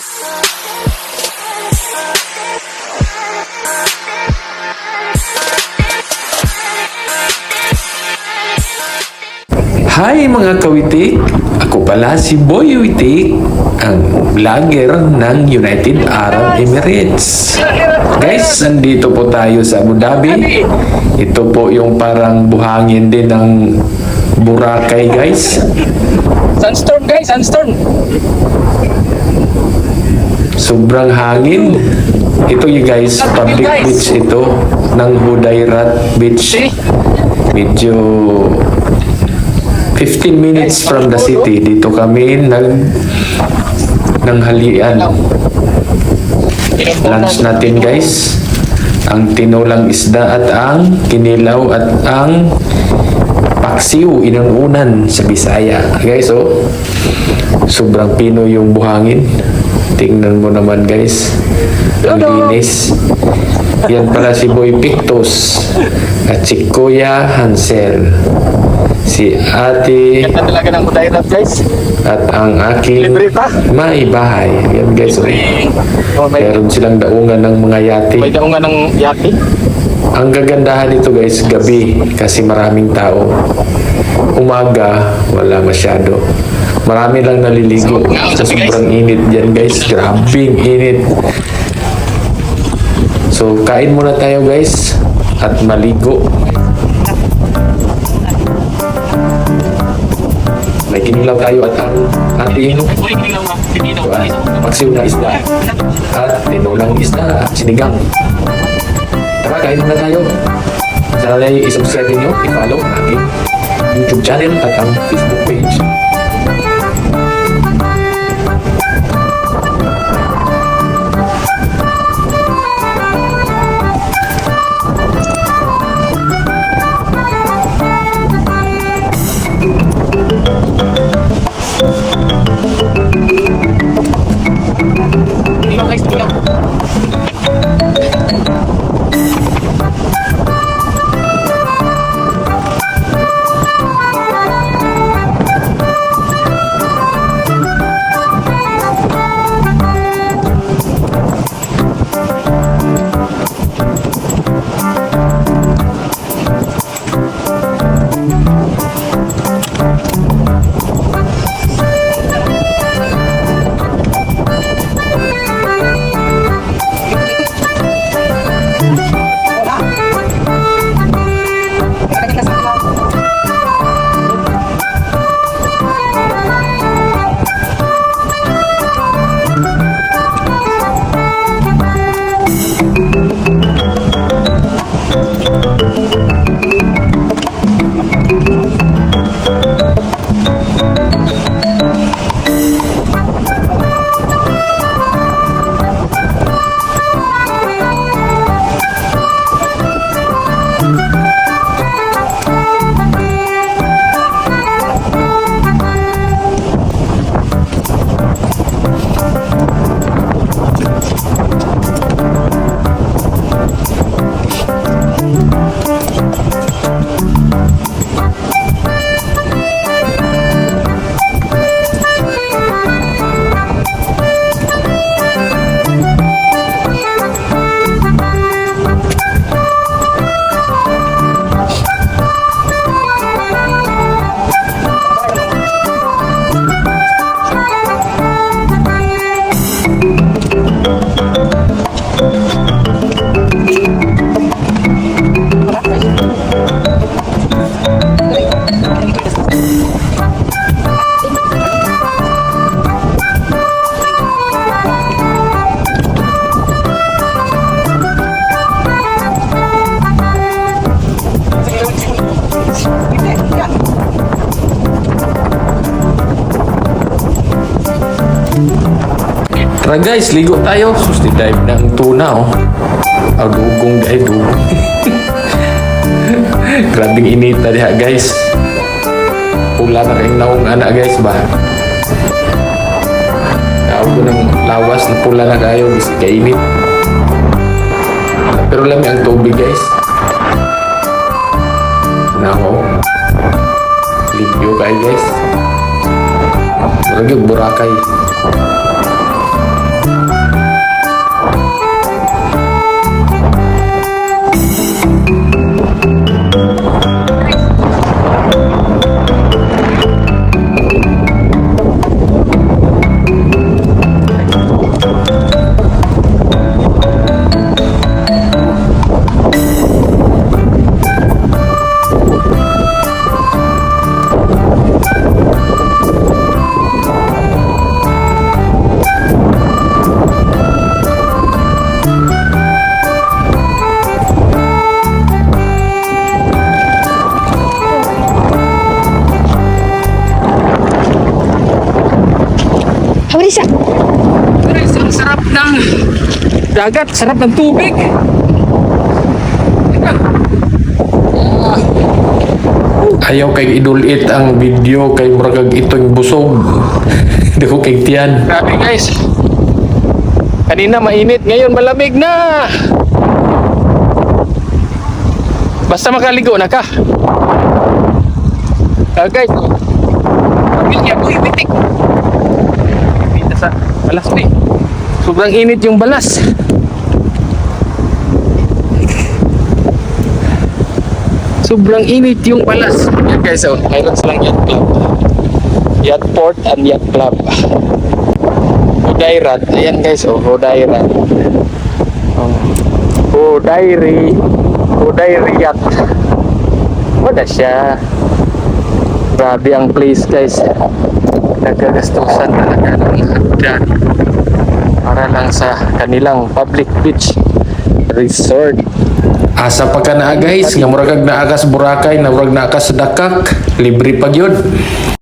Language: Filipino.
Hi mga kawitik! Ako pala si Boy Witik, ang vlogger ng United Arab Emirates. Guys, nandito po tayo sa Abu Dhabi. Ito po yung parang buhangin din ng Boracay guys. Sunstorm guys, sunstorm. Sobrang hangin. Ito yung guys, public beach ito ng Hudayrat Beach. Medyo 15 minutes from the city. Dito kami nag ng halian. Lunch natin guys. Ang tinulang isda at ang kinilaw at ang paksiw inununan sa Bisaya. Guys, oh. Sobrang pino yung buhangin. Tingnan mo naman guys. Ang linis. Yan pala si Boy Pictus. At si Kuya Hansel. Si Ate Ganda talaga ng Udairat guys. at ang aking Libre pa. maibahay. Yan guys. Oh. Oh, may, Meron silang daungan ng mga yate. may daungan ng yaki. Ang gagandahan nito guys, gabi kasi maraming tao. Umaga, wala masyado. Marami lang naliligo sa sobrang init dyan guys. Grabing init. So, kain muna tayo guys at maligo. May kinilaw tayo at ang ating Magsiw na isda. At tinulang isda. Sinigang. Tara, kain muna tayo. Sana ay isubscribe nyo, i-follow ang aking YouTube channel at ang Facebook page. Tara guys, ligo tayo. Susti dive ng tuna oh. Agugong ay dugong. Grabing inita diha guys. Pula na rin naong anak guys ba? Tawag ko ng lawas na pula na kayo. Bis kainit. Pero lami ang tubig guys. Nako. Limpyo kayo guys. Murag yung sarap ng dagat, sarap ng tubig. Ayaw kay idulit ang video kay muragag itong busog. Hindi ko kay tiyan. Grabe guys. Kanina mainit, ngayon malamig na. Basta makaligo na ka. Ah, guys. Pamilya ko, ibitik. Ibita sa balas ni. Sobrang init yung balas. Sobrang init yung balas. Yan guys, oh. Mayroon silang yacht club. Yacht port and yacht club. Hodairat. Ayan guys, oh. Hodairat. Oh. Hodairi. Hodairi yacht. Wala siya. Grabe ang place guys. Nagagastusan talaga ng dyan. Sa kanilang public beach resort. Asa pa ka nga murag na agas Boracay, na murag na akas Dakak, libre pa gyud.